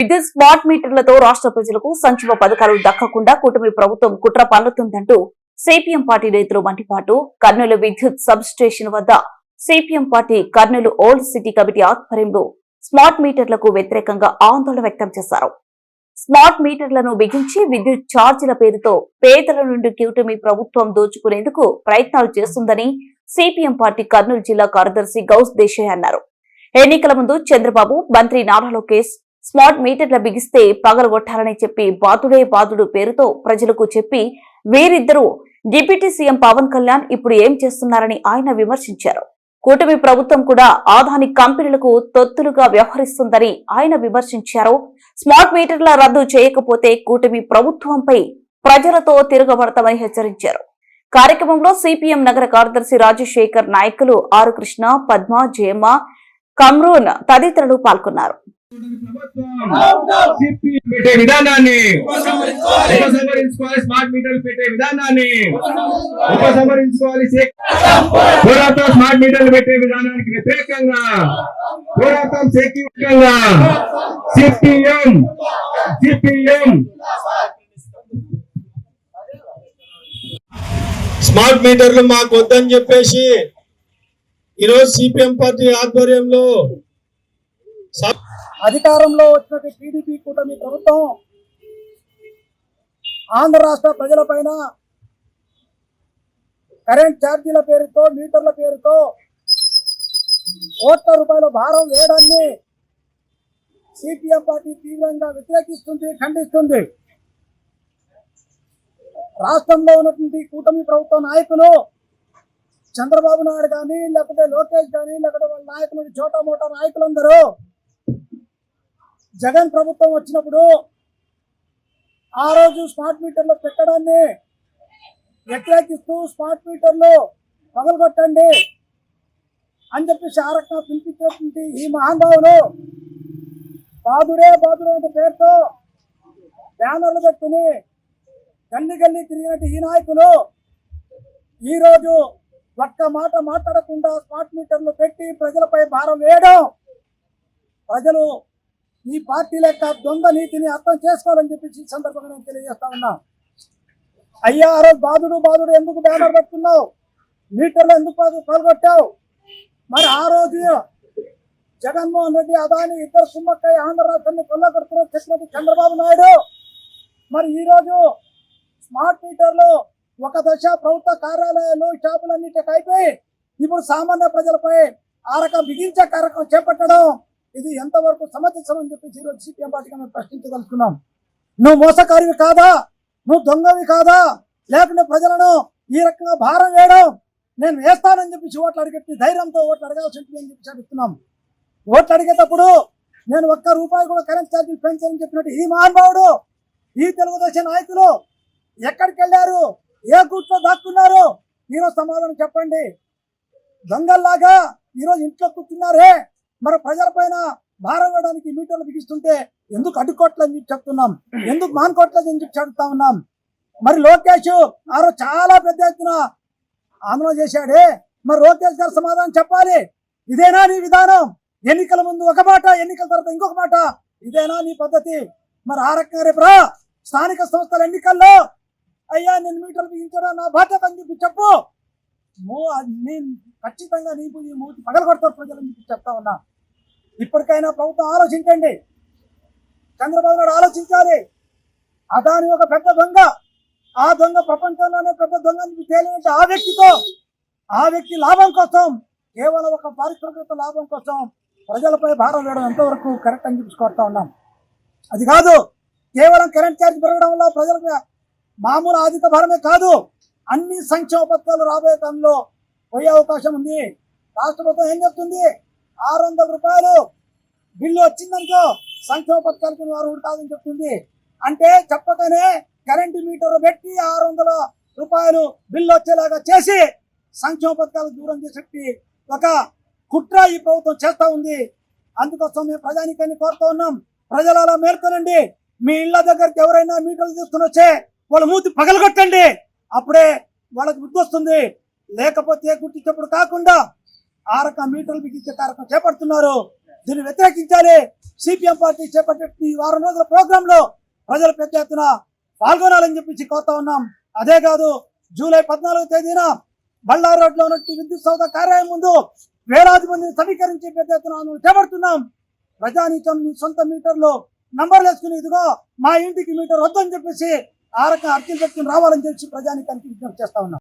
విద్యుత్ స్మార్ట్ మీటర్లతో రాష్ట్ర ప్రజలకు సంక్షేమ పథకాలు దక్కకుండా కూటమి ప్రభుత్వం కుట్ర పన్నుతుందంటూ సిపిఎం పార్టీ నేతలు మంటిపాటు కర్నూలు విద్యుత్ సబ్ స్టేషన్ వద్ద CPM party Kurnool old city committee ఆధ్వర్యంలో స్మార్ట్ మీటర్లకు వ్యతిరేకంగా ఆందోళన వ్యక్తం చేశారు. స్మార్ట్ మీటర్లను బిగించి విద్యుత్ ఛార్జీల పేరుతో పేదల నుండి కూటమి ప్రభుత్వం దోచుకునేందుకు ప్రయత్నాలు చేస్తుందని సిపిఎం పార్టీ కర్నూలు జిల్లా కార్యదర్శి గౌస్ దేశాయ్ అన్నారు. ఎన్నికల ముందు చంద్రబాబు మంత్రి నారా లోకేష్ స్మార్ట్ మీటర్ల బిగిస్తే పగలగొట్టాలని చెప్పి బాతుడే బాదుడు పేరుతో ప్రజలకు చెప్పి వీరిద్దరూ డిప్యూటీ సీఎం పవన్ కళ్యాణ్ ఇప్పుడు ఏం చేస్తున్నారని ఆయన విమర్శించారు. కూటమి ప్రభుత్వం కూడా ఆదాని కంపెనీలకు తొత్తులుగా వ్యవహరిస్తుందని ఆయన విమర్శించారు. స్మార్ట్ మీటర్ల రద్దు చేయకపోతే కూటమి ప్రభుత్వంపై ప్రజలతో తిరగబడతామని హెచ్చరించారు. కార్యక్రమంలో సిపిఎం నగర కార్యదర్శి రాజశేఖర్ నాయకులు ఆరు కృష్ణ పద్మ జయమ్మ కమ్రూన్ తదితరులు పాల్గొన్నారు. పెట్టే విధానాన్ని ఉపసంహరించుకోవాలి స్మార్ట్ మీటర్లు పెట్టే విధానాన్ని ఉపసంహరించుకోవాలి పోరాటం స్మార్ట్ మీటర్లు పెట్టే విధానానికి వ్యతిరేకంగా పోరాటం సేకీకంగా సిపిఎం సిపిఎం. స్మార్ట్ మీటర్లు మాకు వద్దని చెప్పేసి ఈరోజు సిపిఎం పార్టీ ఆధ్వర్యంలో అధికారంలో వచ్చినటువంటి టీడీపీ కూటమి ప్రభుత్వం ఆంధ్ర రాష్ట్ర ప్రజలపైన కరెంట్ ఛార్జీల పేరుతో మీటర్ల పేరుతో కోట్ల రూపాయల భారం వేయడాన్ని సిపిఎం పార్టీ తీవ్రంగా వ్యతిరేకిస్తుంది ఖండిస్తుంది. రాష్ట్రంలో ఉన్నటువంటి కూటమి ప్రభుత్వ నాయకులు చంద్రబాబు నాయుడు కానీ లేకపోతే లోకేష్ కానీ లేకపోతే వాళ్ళ నాయకులు చోటా మోటా నాయకులందరూ జగన్ ప్రభుత్వం వచ్చినప్పుడు ఆ రోజు స్మార్ట్ మీటర్లు పెట్టడాన్ని వ్యతిరేకిస్తూ స్మార్ట్ మీటర్లు పగలగొట్టండి అని చెప్పేసి ఆ రకంగా పిలిపించినటువంటి ఈ మహానుభావులు బాదుడే బాధుడే అనే పేరుతో బ్యానర్లు పెట్టుకుని గల్లి గల్లి తిరిగినట్టు ఈ నాయకులు ఈరోజు ఒక్క మాట మాట్లాడకుండా స్మార్ట్ మీటర్లు పెట్టి ప్రజలపై భారం వేయడం ప్రజలు ఈ పార్టీల యొక్క దొంగ నీతిని అర్థం చేసుకోవాలని చెప్పేసి ఈ సందర్భంగా నేను తెలియజేస్తా ఉన్నా. అయ్యా ఆ రోజు బాధుడు బాధుడు ఎందుకు బ్యానర్ పెట్టుకున్నావు? మీటర్లు ఎందుకు పాల్గొట్టావు మరి ఆ రోజు జగన్మోహన్ రెడ్డి అదాని ఇద్దరు కుమ్మక్కై ఆంధ్ర రాష్ట్రాన్ని కొల్లగొడుతున్నారు చెప్పినట్టు చంద్రబాబు నాయుడు. మరి ఈ రోజు స్మార్ట్ మీటర్లు ఒక దశ ప్రభుత్వ కార్యాలయాలు షాపులన్నిటికి అయిపోయి ఇప్పుడు సామాన్య ప్రజలపై ఆ రకం బిగించే కార్యక్రమం చేపట్టడం ఇది ఎంతవరకు సమంజసమని చెప్పేసి ఈరోజు సిపిఎం పార్టీగా మేము ప్రశ్నించదలుచుకున్నాం. నువ్వు మోసకారివి కాదా? నువ్వు దొంగవి కాదా? లేకుంటే ప్రజలను ఈ రకంగా భారం వేయడం నేను వేస్తానని చెప్పేసి ఓట్లు అడిగే ధైర్యంతో ఓట్లు అడగాల్సి ఉంటుంది అని చెప్పేసి అడుగుతున్నాం. ఓట్లు అడిగేటప్పుడు నేను ఒక్క రూపాయి కూడా కరెంట్ ఛార్జీలు పెంచాలని చెప్పినట్టు ఈ మహానుభావుడు ఈ తెలుగుదేశం నాయకులు ఎక్కడికి వెళ్ళారు? ఏ గుట్లో దాక్కున్నారు? ఈరోజు సమాధానం చెప్పండి. దొంగల్లాగా ఈరోజు ఇంట్లో కూర్చున్నారే? మరి ప్రజలపైన భారం వేయడానికి మీటర్లు బిగిస్తుంటే ఎందుకు అడ్డుకోవట్లేదని చెప్పి చెప్తున్నాం? ఎందుకు మానుకోవట్లేదని చెప్పి చెప్తా ఉన్నాం? మరి లోకేష్ ఆరో చాలా పెద్ద ఎత్తున ఆందోళన చేశాడే. మరి లోకేష్ గారు సమాధానం చెప్పాలి. ఇదేనా నీ విధానం? ఎన్నికల ముందు ఒక మాట ఎన్నికల తర్వాత ఇంకొక మాట. ఇదేనా నీ పద్ధతి? మరి ఆ రకంగా రేపు స్థానిక సంస్థల ఎన్నికల్లో అయ్యా నేను మీటర్లు బిగించడం నా బాధ్యత అని చెప్పి చెప్పు. నేను ఖచ్చితంగా నీకు ఈ మూతి పగలగొడతారు ప్రజలని చెప్పి చెప్తా ఉన్నా. ఇప్పటికైనా ప్రభుత్వం ఆలోచించండి. చంద్రబాబు నాయుడు ఆలోచించాలి. అదాని ఒక పెద్ద దొంగ. ఆ దొంగ ప్రపంచంలోనే పెద్ద దొంగ అని తేలినట్టు ఆ వ్యక్తితో ఆ వ్యక్తి లాభం కోసం కేవలం ఒక పారిశ్రామిక లాభం కోసం ప్రజలపై భారం వేయడం ఎంతవరకు కరెక్ట్ అని చెప్పి ఉన్నాం. అది కాదు కేవలం కరెంట్ ఛార్జ్ పెరగడం వల్ల ప్రజలకు మామూలు ఆర్థిక భారమే కాదు అన్ని సంక్షేమ పథకాలు రాబోయే కాలంలో పోయే అవకాశం ఉంది. రాష్ట్ర ప్రభుత్వం ఏం చెప్తుంది? ఆరు వందల రూపాయలు బిల్లు వచ్చిందనుకో సంక్షేమ పథకాలకు వారు ఉంటుందని చెప్తుంది. అంటే చెప్పకనే కరెంటు మీటర్ పెట్టి ఆరు వందల రూపాయలు బిల్లు వచ్చేలాగా చేసి సంక్షేమ పథకాలకు దూరం చేసేటి ఒక కుట్ర ఈ ప్రభుత్వం చేస్తూ ఉంది. అందుకోసం మేము ప్రజానికాన్ని కోరుతూ ఉన్నాం. ప్రజలు అలా మేల్కొనండి. మీ ఇళ్ళ దగ్గరికి ఎవరైనా మీటర్లు తీసుకుని వచ్చే వాళ్ళ మూతి పగలగొట్టండి. అప్పుడే వాళ్ళకి బుద్ధి వస్తుంది. లేకపోతే గుర్తించేప్పుడు కాకుండా ఆ రకం మీటర్లు బిగించే కార్యక్రమం చేపడుతున్నారు. దీన్ని వ్యతిరేకించాలి. సిపిఎం పార్టీ చేపట్టే ఈ వారం రోజుల ప్రోగ్రామ్లో ప్రజలు పెద్ద ఎత్తున పాల్గొనాలని చెప్పి కోరుతా ఉన్నాం. అదే కాదు జూలై పద్నాలుగో తేదీన బల్లార్ రోడ్లో ఉన్నట్టు విద్యుత్ సౌధ కార్యాలయం ముందు వేలాది మందిని సమీకరించి పెద్ద ఎత్తున చేపడుతున్నాం. ప్రజానీకం మీ సొంత మీటర్లు నంబర్లు వేసుకుని ఇదిగో మా ఇంటికి మీటర్ వద్దని చెప్పేసి ఆ రకం అర్జీలు పెట్టుకుని రావాలని చెప్పి ప్రజానీకానికి విజ్ఞప్తి చేస్తా ఉన్నాం.